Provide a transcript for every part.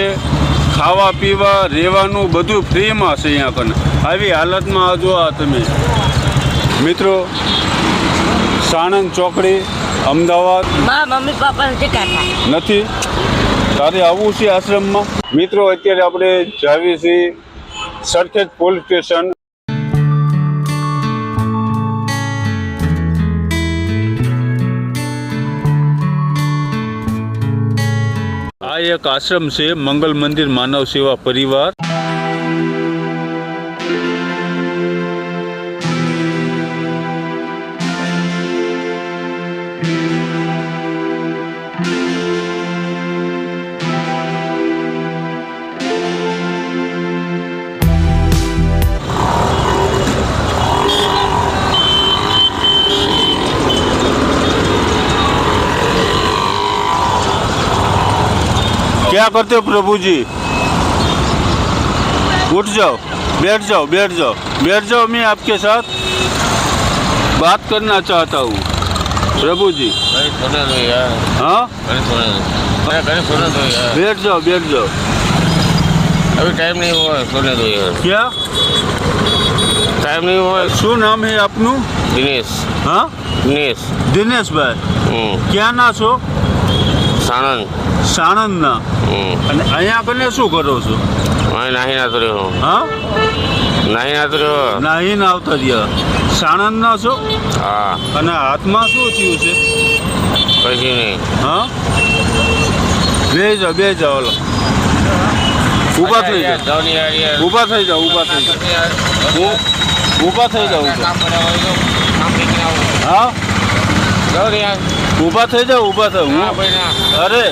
છે. ખાવા પીવા રહેવાનું બધું ફ્રીમાં છે અહીંયા કને આવી હાલતમાં જો આ તમે. મિત્રો સાણંદ ચોકડી અમદાવાદ. મમ્મી પપ્પા નથી નથી. તારે આવવું છે આશ્રમમાં? મિત્રો અત્યારે આપણે જાવી છીએ સરખેજ પોલીસ સ્ટેશન. એક આશ્રમ છે મંગલ મંદિર માનવ સેવા પરિવાર. क्या करते हो प्रभु जी उठ जाओ बैठ जाओ बैठ जाओ बैठ जाओ मैं आपके साथ बात करना चाहता हूँ प्रभु जी कहीं सोने दो यार हाँ कहीं सोने दो अरे कहीं सोने दो यार बैठ जाओ बैठ जाओ अभी टाइम नहीं हुआ है, सोने दो यार क्या टाइम नहीं हुआ है। શું નામ હે આપનું दिनेश હા दिनेश દિનેશભાઈ हम्म, ક્યાં ના છો સાણંદ. સાણંદના? અને અહીંયા આપણને શું કરો છો? અહીં નાહી નાતો રહ્યો હા? નાહી ના રહ્યો નાહી આવતા રહ્યા. સાણંદના છો? હા. અને હાથમાં શું થયું છે? કશું નહીં. હા? બે જાઓ બે જાઓ ઓલો. ઊભા થઈ જાઓ. ઊભા થઈ જાઓ ઊભા થઈ જાઓ. ઊભા થઈ જાઓ હા? જાઓ યાર. ઊભા થઈ જાઓ ઊભા થાવ હું અરે.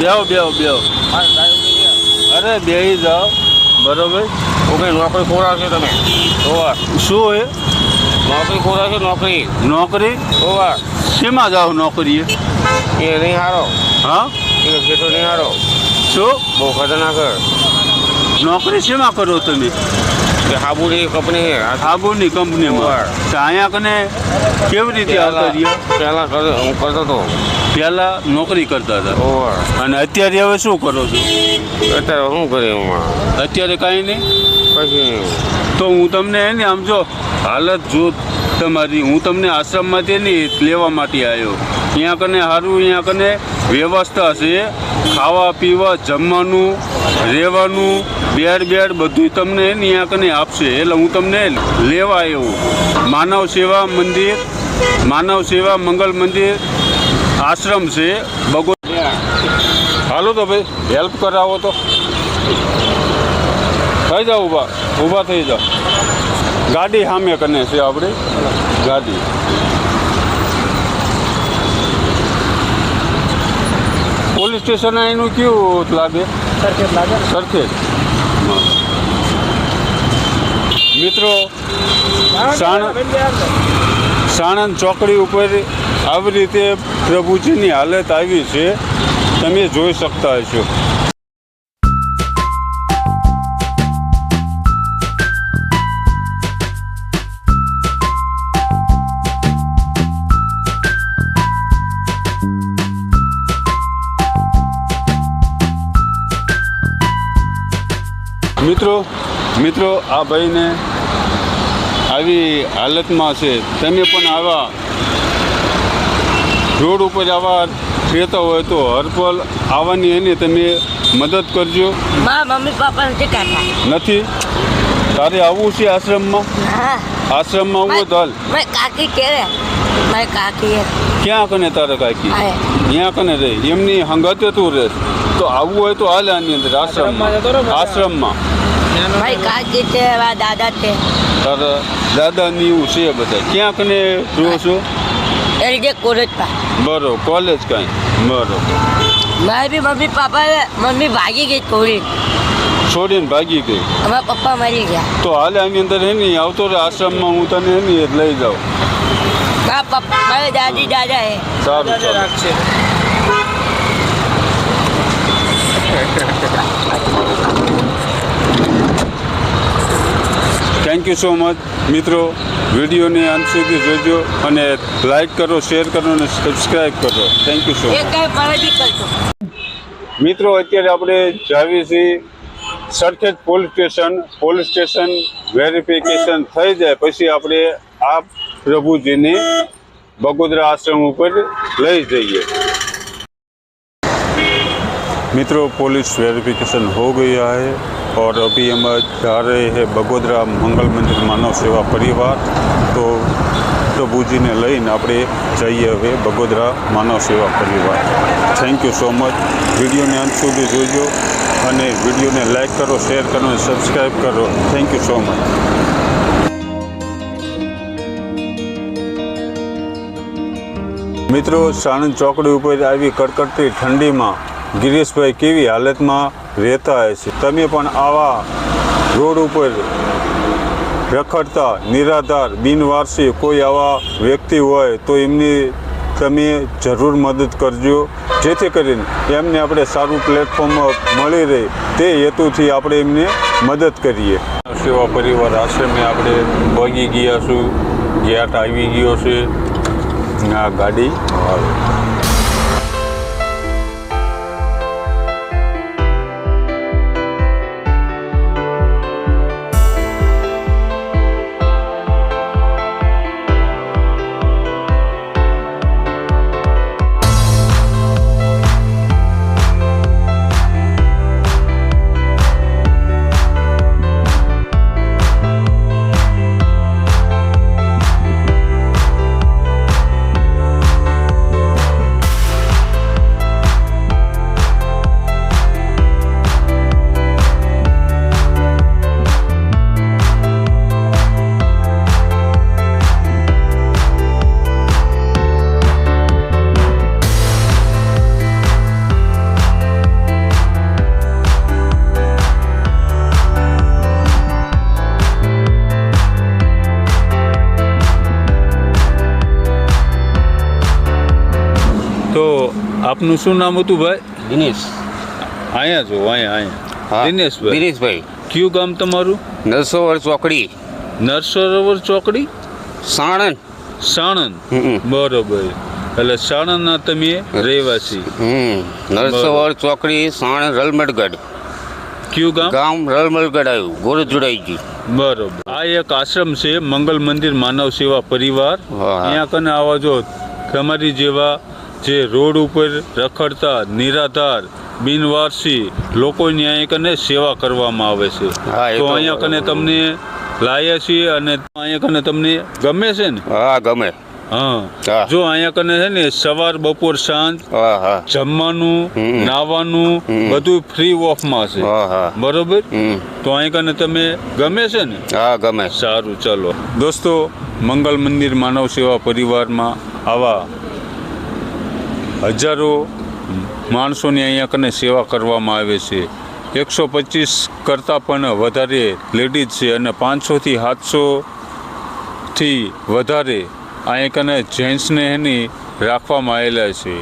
બેહો બેહો બેહો. અરે બે જાઓ. બરોબર? ઓકે નોકરી ખોરાક છે તમે. ઓવા શું એ? નોકરી ખોરાક છે નોકરી. નોકરી? ઓવા શેમાં જાઓ નોકરીએ? એ નહીં હારો હા? એ કેટલો નહીં હારો શું? બહુ ખતરનાક નોકરી શેમાં કરો તમે? હાબુની કંપની કંપનીમાં. તો અહીંયા કને કેવી રીતે આવતા રહ્યા? પહેલા હું કરતો હતો. પહેલાં નોકરી કરતા હતા. અને અત્યારે હવે શું કરો છો? અત્યારે શું કરે અત્યારે કાંઈ નહીં? પછી તો હું તમને એને આમ જો હાલત જો તમારી. હું તમને આશ્રમમાંથી નહીં લેવા માટે આવ્યો. અહીંયા કને સારું અહીંયા કને વ્યવસ્થા છે. ખાવા પીવા જમવાનું રહેવાનું બેડ બેડ બધું તમને એને કને આપશે. એટલે હું તમને લેવા આવ્યો માનવ સેવા મંદિર માનવ સેવા મંગલ મંદિર આશ્રમ છે બગો હાલો તો ભાઈ હેલ્પ કરાવો તો. થઈ જાઓ ઊભા ઊભા થઈ જાઓ. ગાડી સામે કને છે આપણે? ગાડી. પોલીસ સ્ટેશન એનું સરખેજ લાગે. સરખેજ. મિત્રો સાણંદ ચોકડી ઉપર આવી રીતે પ્રભુજીની હાલત આવી છે. તમે જોઈ શકતા હશો. મિત્રો મિત્રો, આ ભાઈને આવી હાલતમાં છે. તમે પણ આવા રોડ ઉપર આવા રહેતા હોય તો હરપલ આવવાની એની તમે મદદ કરજો. મમ્મી પપ્પા નથી તારે આવવું છે આશ્રમમાં? હા. આશ્રમમાં આવવું તો હાલ. કાકી કે કાકી ક્યાં કને તારે કાકી. ત્યાં કને રહી એમની હંગાતે તું રહે તો આવવું હોય તો હાલ આની અંદર આશ્રમમાં. આશ્રમમાં ભાઈ કાકી છે દાદા છે. તારા દાદાની એવું છે બધા. ક્યાં કને રહો છો? એલજે કોલેજ પા. બરોબર કોલેજ કઈ? બરોબર. મારી મમ્મી પપ્પા મમ્મી ભાગી ગઈ કોલેજ છોડીને ભાગી ગઈ? અમારા પપ્પા મરી ગયા. તો હાલે આની અંદર હે નહીં? આવતો રે આશ્રમમાં હું તને હે નહીં લઈ જાઉં. મારા પપ્પા મારા દાદી દાદા હે. સારું સારું. યુ સો મચ મિત્રો વિડીયોને અંત સુધી જોજો અને લાઈક કરો શેર કરો અને સબસ્ક્રાઈબ કરો. થેન્ક યુ સો મિત્રો અત્યારે આપણે જાવી છીએ Sarkhej police station police station verification થઈ જાય પછી આપણે આ પ્રભુજીને બગોદરા આશ્રમ ઉપર લઈ જઈએ. મિત્રો પોલીસ વેરિફિકેશન હો ગયા હૈ. और अभी हम जा रहे हैं बगोदरा मंगल मंदिर मानव सेवा परिवार तो પ્રભુજીને લઈને આપણે જઈએ હવે બગોદરા માનવ સેવા પરિવાર થેન્ક યુ સો મચ વિડીયોને અંત સુધી જોજો અને વિડીયોને લાઈક કરો શેર કરો અને સબસ્ક્રાઈબ કરો થેન્ક યુ સો મચ મિત્રો સાણંદ ચોકડી ઉપર આવી કડકડતી ઠંડીમાં ગિરીશભાઈ કેવી હાલતમાં રહેતા હોય છે? તમે પણ આવા રોડ ઉપર રખડતા, નિરાધાર, બિનવારસી કોઈ આવા વ્યક્તિ હોય તો એમની તમે જરૂર મદદ કરજો. જેથી કરીને એમને આપણે સારું પ્લેટફોર્મ મળી રહે. તે હેતુથી આપણે એમને મદદ કરીએ. સેવા પરિવાર આશ્રમે આપણે પગી ગયા છું. ગેટ આવી ગયો છે. આ ગાડી આવે આપનું શું નામ હતું ભાઈ? દિનેશ. અહીંયા જો અહીંયા અહીંયા. દિનેશભાઈ. દિનેશભાઈ. કયું ગામ તમારું? નરસોવર ચોકડી. નરસરોવર ચોકડી? સાણંદ. સાણંદ. બરોબર. એટલે સાણંદના તમે રહેવાસી. હમ નરસોવર ચોકડી સાણંદ રલમડગઢ. કયું ગામ? ગામ રલમડગઢ આવ્યું ગોળ જોડાઈ ગયું બરોબર. આ એક આશ્રમ છે મંગલ મંદિર માનવ સેવા પરિવાર. અહીંયા કને આવા જો તમારી જેવા જે રોડ ઉપર રખડતા નિરાધાર બિનવારસી લોકોની અહીંયા કને સેવા કરવામાં આવે છે. તો અહીંયા કને તમને લાયા છીએ અને અહીંયા કને તમને ગમે છે ને? હા ગમે. હા. જો અહીંયા કને છે ને સવાર બપોર સાંજ જમવાનું. નાવાનું બધું ફ્રી ઓફમાં છે. હા હા. બરોબર? તો અહીંયા કને તમે ગમે છે ને? હા ગમે. સારું ચલો. દોસ્તો મંગલ મંદિર માનવ સેવા પરિવારમાં આવા હજારો માણસોની અહીંયા કને સેવા કરવામાં આવે છે. એકસો પચીસ કરતાં પણ વધારે લેડીઝ છે અને પાંચસોથી સાતસોથી વધારે અહીંયા કને જેન્ટ્સને એની રાખવામાં આવેલા છે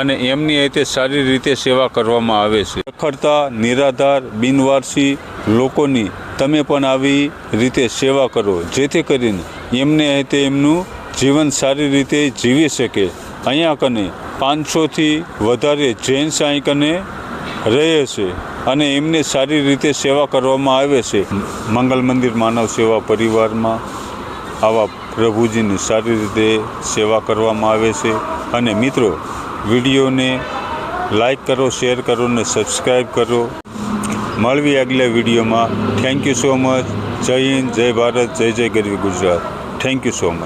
અને એમની રીતે સારી રીતે સેવા કરવામાં આવે છે. રખડતા, નિરાધાર, બિનવારસી લોકોની તમે પણ આવી રીતે સેવા કરો, જેથી કરીને એમને તે એમનું જીવન સારી રીતે જીવી શકે. અહીંયા કને પાંચસોથી વધારે જૈન અહીં કને રહે છે અને એમને સારી રીતે સેવા કરવામાં આવે છે. મંગલ મંદિર માનવ સેવા પરિવારમાં આવા પ્રભુજીની સારી રીતે સેવા કરવામાં આવે છે. અને મિત્રો, વિડીયોને લાઈક કરો, શેર કરો ને સબસ્ક્રાઈબ કરો. મળવી આગલા વિડીયોમાં. Thank you so much. જય હિન્દ, જય ભારત, જય જય ગરવી Gujarat. Thank you so much.